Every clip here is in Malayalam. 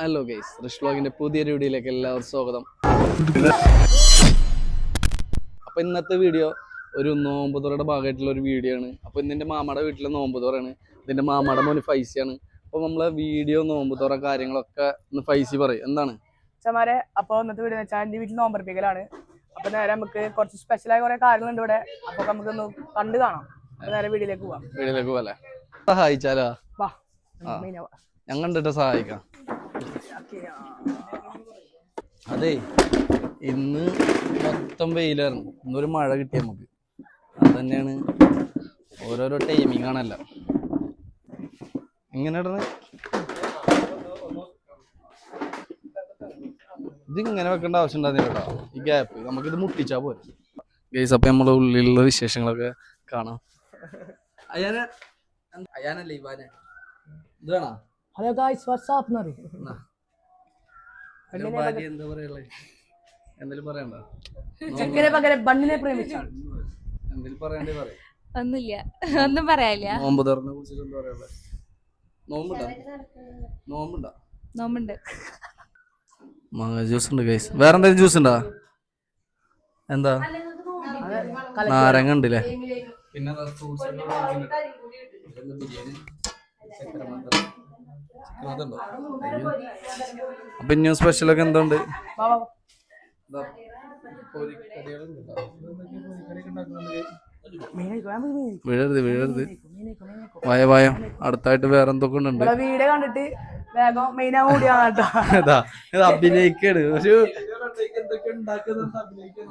ഹലോ ഗൈസ് റിഷ് വ്ളോഗിന്റെ പുതിയ വീഡിയോയിലേക്ക് എല്ലാവർക്കും സ്വാഗതം. അപ്പൊ ഇന്നത്തെ വീഡിയോ ഒരു നോമ്പ് തുറയുടെ ഭാഗമായിട്ടുള്ള ഒരു വീഡിയോ ആണ്. അപ്പൊ ഇന്നിന്റെ മാമയുടെ വീട്ടിലെ നോമ്പ് തുറയാണ് ഇതിന്റെ മാമയുടെ മോന് ആണ്. അപ്പൊ നമ്മളെ വീഡിയോ നോമ്പ് തുറ കാര്യങ്ങളൊക്കെ ഒന്ന് ഫൈസി പറയും. എന്താണ്? ചമാരെ അപ്പൊ ഇന്നത്തെ വീഡിയോ വെച്ചാൽ എന്റെ വീട്ടിൽ നോമ്പർപ്പിക്കലാണ്. അപ്പൊ നേരെ നമുക്ക് കുറച്ച് സ്പെഷ്യലായ കുറെ കാര്യങ്ങളുണ്ട് ഇവിടെ. അപ്പൊ നമുക്ക് ഒന്ന് കണ്ടു കാണാം. നേരെ വീഡിയോയിലേക്ക് പോവാം. വീഡിയോയിലേക്ക് പോലെ സഹായിച്ചാലോ? വാ കണ്ടിട്ട് സഹായിക്കാം. അതെ ഇന്ന് മൊത്തം വെയിലായിരുന്നു. ഇന്നൊരു മഴ കിട്ടി നമുക്ക് അത് തന്നെയാണ് ഓരോരോ ടൈമിംഗ് ആണല്ല. എങ്ങനെ ഇത് ഇങ്ങനെ വെക്കേണ്ട ആവശ്യം ഉണ്ടായിരുന്നില്ല കേട്ടോ. ഈ ഗ്യാപ്പ് നമുക്കിത് മുട്ടിച്ചാ പോരെ. ഗൈസ് അപ്പൊ നമ്മളെ ഉള്ളിലുള്ള വിശേഷങ്ങളൊക്കെ കാണാം. അയാന അയാനല്ലേ ഇവാനെ? ഇത് വേണോ? ഹലോ ഗായ്സ് വാട്സ്ആപ്പ് എന്ന്? പറയും ഭാര്യ എന്താ പറയുള്ളേ പറയണ്ട? ചെക്കനെ പകരം ബണ്ണിനെ പ്രേമിച്ചാണ് പറയണ്ടേ പറയാം. ഒന്നുമില്ല. ഒന്നും പറയാനില്ല. നോമ്പ് കുറിച്ചിട്ട് എന്താ പറയുള്ളേ നോമ്പുണ്ടോ? നോമ്പുണ്ടോ? നോമ്പുണ്ട്. മാങ്ങ ജ്യൂസ് ഉണ്ട് ഗൈസ് വേറെ എന്തെങ്കിലും ജ്യൂസ് ഉണ്ടോ എന്താ നാരങ്ങ ഉണ്ടല്ലേ? പിന്നെ അപ്പൊ ഇനി സ്പെഷ്യലൊക്കെ എന്തുണ്ട്? വീഴരുത് വീഴരുത്. വായ വായ. അടുത്തായിട്ട് വേറെ എന്തൊക്കെ ഉണ്ട്. വീഡിയോ കണ്ടിട്ട് അഭിനയിക്കാണ്. ഒരു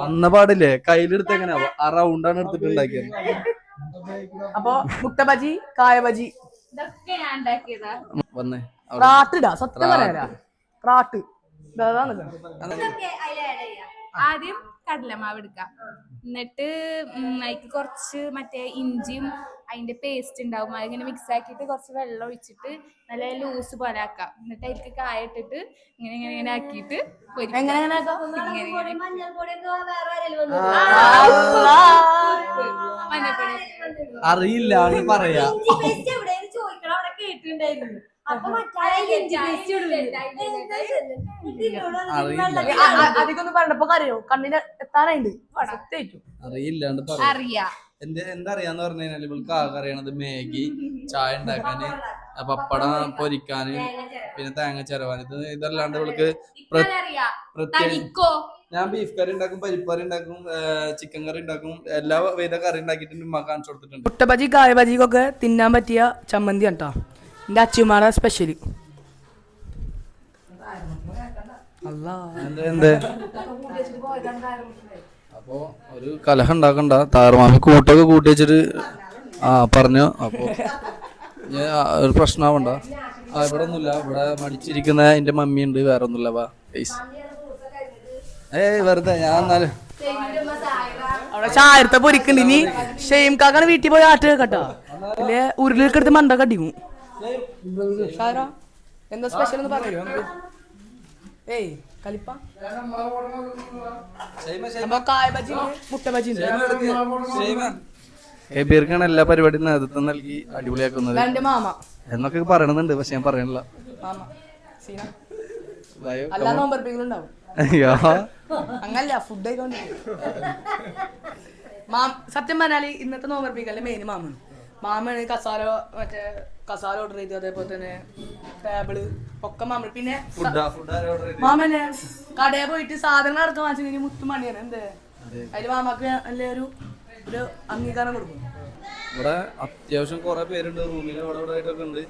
വന്ന പാടില്ലേ? കയ്യിലെടുത്ത് എങ്ങനെയാ? ആ റൗണ്ടാണ് എടുത്തിട്ട് ഉണ്ടാക്കിയത് അപ്പൊ മുട്ട ബജി കായ ബജി. ഇതൊക്കെ ഞാൻ ഉണ്ടാക്കിയതാ. വന്നേ റാട്ടിടാ സത്യം പറയാ റാട്ട് ഇതാ നിൽക്കണം ഇതൊക്കെ അതിൽ ആഡ് ചെയ്യാം. ആദ്യം കടലമാവ് എടുക്കാം. എന്നിട്ട് അതിക്ക് കുറച്ച് മറ്റേ ഇഞ്ചിയും അതിന്റെ പേസ്റ്റ് ഉണ്ടാവും. അതിങ്ങനെ മിക്സ് ആക്കിയിട്ട് കുറച്ച് വെള്ളം ഒഴിച്ചിട്ട് നല്ല ലൂസ് പോലെ ആക്കാം. എന്നിട്ട് അതിലേക്ക് കായ ഇട്ടിട്ട് ഇങ്ങനെ ഇങ്ങനെ ഇങ്ങനെ ആക്കിയിട്ട് പൊരിക്കാം. എങ്ങനെ എങ്ങനെ ആക്കാം? ഇങ്ങനെ ഇങ്ങനെ. അല്ലാ. മഞ്ഞപ്പൊടി അറിയില്ല പറയാ. അ- അധികമൊന്നും പറഞ്ഞപ്പോ അറിയോ? കണ്ണിന് എത്താനായിട്ട് അറിയില്ലാണ്ട് അറിയാ. എന്ത് എന്താ അറിയാന്ന് പറഞ്ഞു കഴിഞ്ഞാൽ ഇവൾക്ക് ആകെ അറിയണത് മാഗി ചായ ഉണ്ടാക്കാന് പപ്പടം പൊരിക്കാന് പിന്നെ തേങ്ങ ചിരവാന് ഇത് ഇതല്ലാണ്ട് ഇവൾക്ക് ഞാൻ ബീഫ് കറി ഉണ്ടാക്കും പരിപ്പ് കറി ഉണ്ടാക്കും ചിക്കൻ കറി ഉണ്ടാക്കും എല്ലാ വിധ കറി ഉണ്ടാക്കിയിട്ട് ഉമ്മ കാണിച്ചു കൊടുത്തിട്ടുണ്ട്. മുട്ട ബജി കായ ബജിക്കൊക്കെ തിന്നാൻ പറ്റിയ ചമ്മന്തി കേട്ടോ അല്ലാ എന്ത് എന്ത് അപ്പോ ഒരു കലഹം ഉണ്ടാക്കണ്ട. താറുമാമി കൂട്ടൊക്കെ കൂട്ടി വെച്ചിട്ട് ആ പറഞ്ഞു. അപ്പോ ഞാൻ ഒരു പ്രശ്നമാവണ്ട ആ ഇവിടെ ഒന്നുമില്ല ഇവിടെ മടിച്ചിരിക്കുന്ന എന്റെ മമ്മി ഉണ്ട് വേറെ ഒന്നുമില്ല വാ പ്ലീസ് ഏയ് വെറുതെ. ഞാൻ എന്നാലും ചായത്തെ പൊരിക്കുന്നുണ്ട്. ഇനി ഷെയിം കാക്കാണ് വീട്ടിൽ പോയി ആട്ട് കേട്ടോ. അല്ലെ ഉരുളിലൊക്കെ എടുത്ത് മണ്ട കടിക്കും ഷാരാ, എന്താ സ്പെഷ്യൽ എന്ന് പറയോ ഏയ് കലിപ്പ കായ ബജി ഉണ്ട്, മുട്ട ബജി ഉണ്ട് എബീർക്കാണ് എല്ലാ പരിപാടിയും നേതൃത്വം നൽകി അടിപൊളിയാക്കുന്നത്. എന്റെ മാമ. എന്നൊക്കെ പറയണമെന്നുണ്ട് പക്ഷെ ഞാൻ പറയണില്ല. മാമ. അല്ലാതെ നോമ്പർപ്പിക്കലുണ്ടാവും അയ്യോ. അങ്ങല്ല ഫുഡ് മാം സത്യം പറഞ്ഞാൽ ഇന്നത്തെ നോമ്പർപ്പിക്കല്ലേ മെയിൻ മാമാണ് മാമയാണ് കസാല മറ്റേ കസാല ഓർഡർ ചെയ്തു അതേപോലെ തന്നെ ടേബിൾ ഒക്കെ മാമ പിന്നെ മാമനെ കടയിൽ പോയിട്ട് സാധനങ്ങൾ അടക്കം വാങ്ങിച്ചു കഴിഞ്ഞാൽ മുത്തുമണിയാണ് എന്ത്? അതിൽ മാമാക്ക് അല്ലേ ഒരു ഒരു അംഗീകാരം കൊടുക്കും. ഇവിടെ അത്യാവശ്യം കുറെ പേരുണ്ട് റൂമിൽ അവിടെ ഇവിടെ ആയിട്ടൊക്കെ ഉണ്ട്.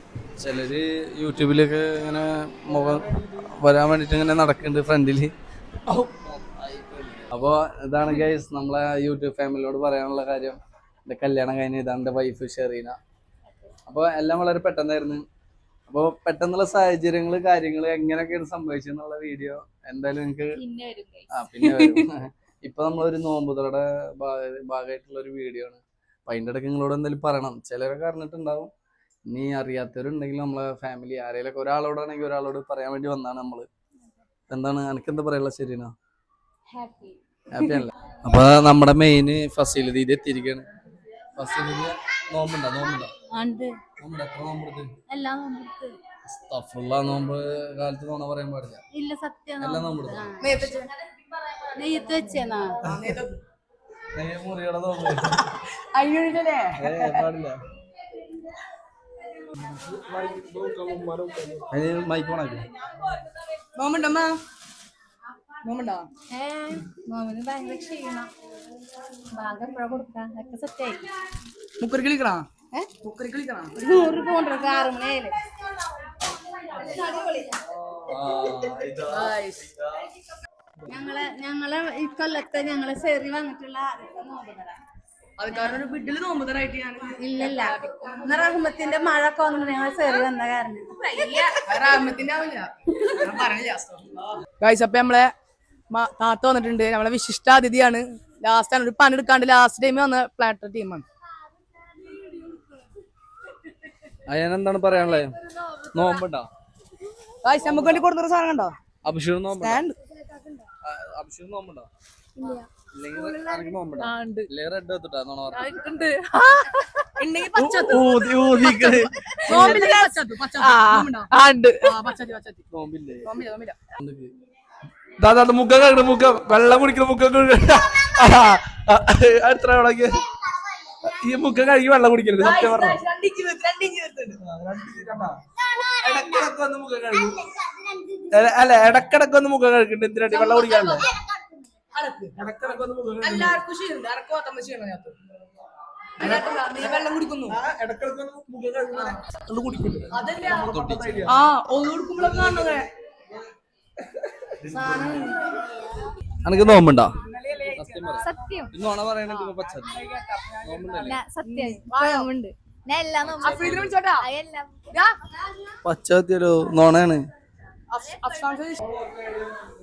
ചിലര് യൂട്യൂബിലൊക്കെ ഇങ്ങനെ മുഖം വരാൻ വേണ്ടിട്ട് ഇങ്ങനെ നടക്കുന്നുണ്ട് ഫ്രണ്ടിൽ. അപ്പോൾ ഇതാണ് ഗൈസ് നമ്മളെ യൂട്യൂബ് ഫാമിലിയോട് പറയാനുള്ള കാര്യം. എന്റെ കല്യാണം കഴിഞ്ഞ് ഇതാണ് എന്റെ വൈഫ് ഷെറീന അപ്പോൾ എല്ലാം വളരെ പെട്ടെന്നായിരുന്നു. അപ്പോൾ പെട്ടെന്നുള്ള സാഹചര്യങ്ങൾ കാര്യങ്ങൾ എങ്ങനെയൊക്കെയാണ് സംഭവിച്ചെന്നുള്ള വീഡിയോ എന്തായാലും നിങ്ങൾക്ക് ആ പിന്നെ വരും. ഇപ്പൊ നമ്മളൊരു നോമ്പുതറയുടെ ഭാഗമായിട്ടുള്ള ഒരു വീഡിയോ ആണ്. അപ്പൊ അതിന്റെ ഇടയ്ക്ക് നിങ്ങളോട് എന്തായാലും പറയണം. ചിലരൊക്കെ അറിഞ്ഞിട്ടുണ്ടാവും. ഇനി അറിയാത്തവരുണ്ടെങ്കിൽ നമ്മളെ ഫാമിലി ആരെങ്കിലൊക്കെ ഒരാളോടാണെങ്കിൽ ഒരാളോട് പറയാൻ വേണ്ടി വന്നാണ് നമ്മൾ. എന്താണ് എനിക്ക് എന്താ പറയാനുള്ള ശരിയാണോ. ഹാപ്പി അല്ല? അപ്പൊ നമ്മുടെ മെയിൻ ഫസീൽ ഇത് എത്തിയിരിക്കാണ് ഫസീലതി നോമ്പുണ്ടോ? നോമ്പുണ്ടോ? നോമ്പുണ്ടോ? എത്ര നോമ്പെടുത്ത് എല്ലാം നമുക്ക് അസ്തഗ്ഫിറുല്ലാ നോമ്പ് കാലത്ത് നോണ പറയാൻ പാടില്ല. ഇല്ല സത്യം എല്ലാം നോമ്പ്. നെയ്യത്ത് വെച്ചേന്നാ? നെയ്യ് മുറിയുടെ നോമ്പ്. അയ്യോല്ലേ ഏ പാടില്ല. മൈക്ക് ഓണാക്കി നോമുണ്ടമ്മ നോമുണ്ടോ ഏ. മോമിന് ഭയങ്കര ക്ഷീണം. മുക്കറി കളിക്കണോ മുക്കറി കളിക്കണോ നൂറ് രൂപ കൊണ്ടുവരും ആറ് മണിയായാലേ ഞങ്ങളെ ഞങ്ങളെ ഈ കൊല്ലത്തെ ഞങ്ങളെ സെറി വന്നിട്ടുള്ള ആദ്യത്തെ നോമ്പുതറ അത് കാരണം ഒരു വീട്ടിൽ നോമ്പുതരായിട്ട് ഞാൻ ഇല്ലല്ല. റഹ്മത്തിന്റെ മഴ ഒക്കെ വന്നിട്ട് ഞങ്ങൾ സെറി വന്ന കാരണം. റാമത്തിന്റെ ആവില്ല. ഞാൻ പറഞ്ഞില്ല. ഗൈസ് അപ്പൊ നമ്മളെ താത്ത വന്നിട്ടുണ്ട്. നമ്മളെ വിശിഷ്ട അതിഥിയാണ് ലാസ്റ്റ് ആണ് ഒരു പണി എടുക്കാണ്ട് ലാസ്റ്റ് ടൈം വന്ന പ്ലാറ്റർ ടീമാണ് അതിനെന്താണ് പറയാനുള്ളത് നോമ്പുണ്ടോ? കാശ് നമുക്ക് വേണ്ടി കൊടുത്തൊരു സാധനം കണ്ടോ? അഭിഷേക് നോമ്പുണ്ടോ? അഭിഷേക് നോമ്പുണ്ടോ? മുഖം ഉണ്ട്. ഉണ്ട്. മുക്ക വെള്ളം കുടിക്കുന്ന മുക്ക എത്ര വിളക്ക് ഈ മുഖം കഴുകി വെള്ളം കുടിക്കരുത് സത്യം പറഞ്ഞു. ഇടക്കിടക്ക് ഒന്ന് മുഖം കഴുകും. അല്ല- അല്ല ഇടക്കിടക്ക് ഒന്ന് മുഖം കഴുകുന്നുണ്ട് എന്തിനാട്ടി വെള്ളം കുടിക്കാനല്ലേ ഇടക്കിടക്ക് ഒന്ന് മുഖം എല്ലാവർക്കും ക്ഷീണം ആ ഒന്ന് കൊടുക്കുമ്പോഴൊക്കെ കാണുന്നത്. അനക്ക് നോമ്പുണ്ടോ? സത്യം നോണ പറയണെങ്കിൽ പച്ച സത്യം. ഞാൻ എല്ലാം ചോദിച്ചു.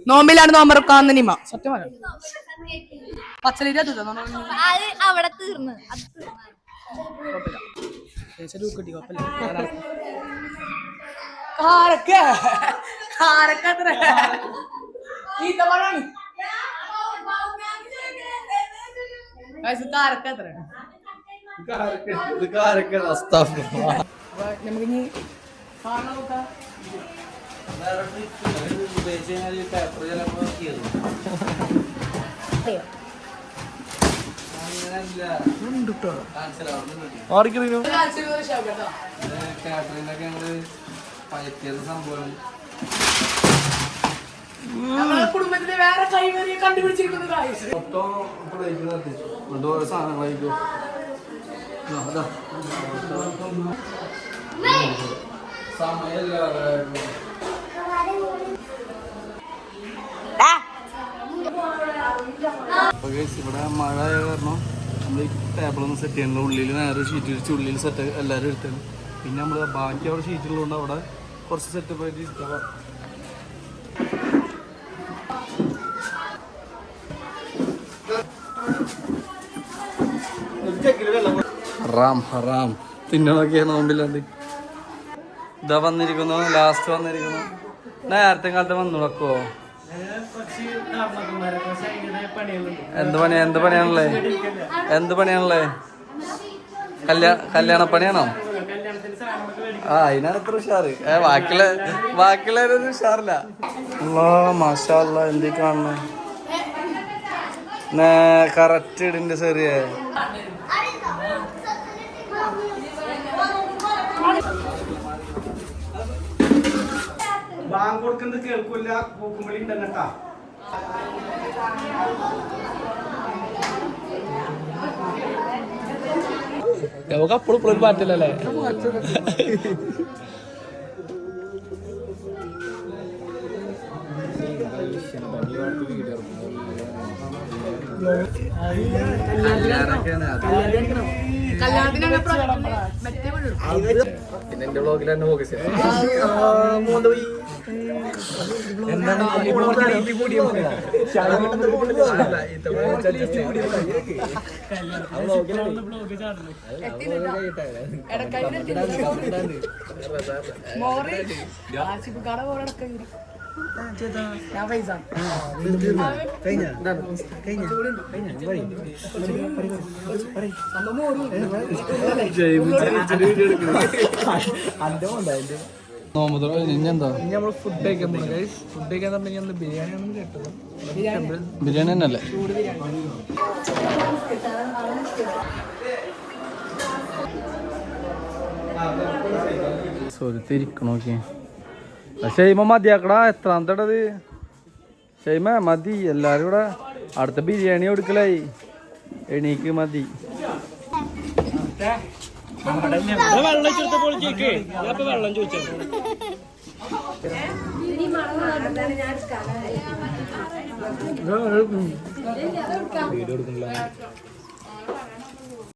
നോമ്പിലാണ് നോമ്പറക്കാന്ന് നിമ. സത്യം അത് അവിടെ തീർന്ന്. കാരക്ക. Guys, ഇത് കാരക്ക എത്ര നമുക്ക് ഇനി കാണാൻ നോക്കാം. കാറ്ററിംഗൊക്കെ ഞങ്ങൾ പയറ്റിയത് സംഭവം കുടുംബത്തിലെ വേറെ കൈവരിയെ കണ്ടുപിടിച്ചിരിക്കുന്നു guys. മൊത്തം പ്ലേറ്റ് കത്തിച്ചു എന്നിട്ട് ഓരോ സാധനങ്ങളായിരിക്കും ആ, അതാ. സമയമില്ല അപ്പൊ guys, ഇവിടെ മഴ ആയ കാരണം നമ്മൾ ഈ ടേബിളൊന്നും സെറ്റ് ചെയ്യണില്ല ഉള്ളിൽ നേരെ ഷീറ്റ് വിരിച്ച് ഉള്ളിൽ സെറ്റ് എല്ലാവരും എടുത്തത് പിന്നെ നമ്മൾ ബാക്കി അവിടെ ഷീറ്റുള്ളതുകൊണ്ട് അവിടെ കുറച്ച് സെറ്റപ്പ് ആയിട്ട് ഇരിക്കാം ഹറാം ഹറാം. തിന്നണൊക്കെ നോമ്പില്ലാണ്ട്. ഇതാ വന്നിരിക്കുന്നു ലാസ്റ്റ് വന്നിരിക്കുന്നു. നേരത്തെ കാലത്ത് വന്നു നടക്കുവോ എന്ത് പണിയാ എന്ത് പണിയാണല്ലേ എന്ത് പണിയാണല്ലേ കല്യാണ കല്യാണ പണിയാണോ? ആ അതിനാണ് ഇത്ര ഉഷാറ്. ഏ ബാക്കിയുള്ള ബാക്കിയുള്ളവരൊന്നും ഉഷാറില്ല. മാഷാല്ല എന്തി കാണണേ കറക്റ്റ് ഇടിന്റെ ചെറിയ. ബാങ്ക് കൊടുക്കുന്നത് കേൾക്കൂല. പൂക്കുമ്പളി ഉണ്ടെന്നട്ടാ നമുക്ക് അപ്പോഴും ഇപ്പോഴും പറ്റില്ലല്ലേ. പിന്നെ എന്റെ ബ്ലോഗിൽ തന്നെ ഫോക്കസ് ഇടക്കൈയിൽ ഞാൻ പൈസ. നോമ്പുതുറ ഇനിയെന്താ ഇനി നമ്മൾ ഫുഡ് കഴിക്കാൻ പോകണം ഗൈസ് ഫുഡ് കഴിക്കാൻ പറഞ്ഞാൽ ഒന്ന് ബിരിയാണി. ആണ് കേട്ടത് ബിരിയാണി. തന്നെയല്ലേ ഷെയ്മ മതിയാക്കടാ. എത്രാമത്തടത്? ഷെയ്മ മതി. എല്ലാരും കൂടെ അടുത്ത ബിരിയാണി കൊടുക്കലായി എണീക്ക് മതി. ഞാൻ വീഡിയോ എടുക്കുന്നില്ല.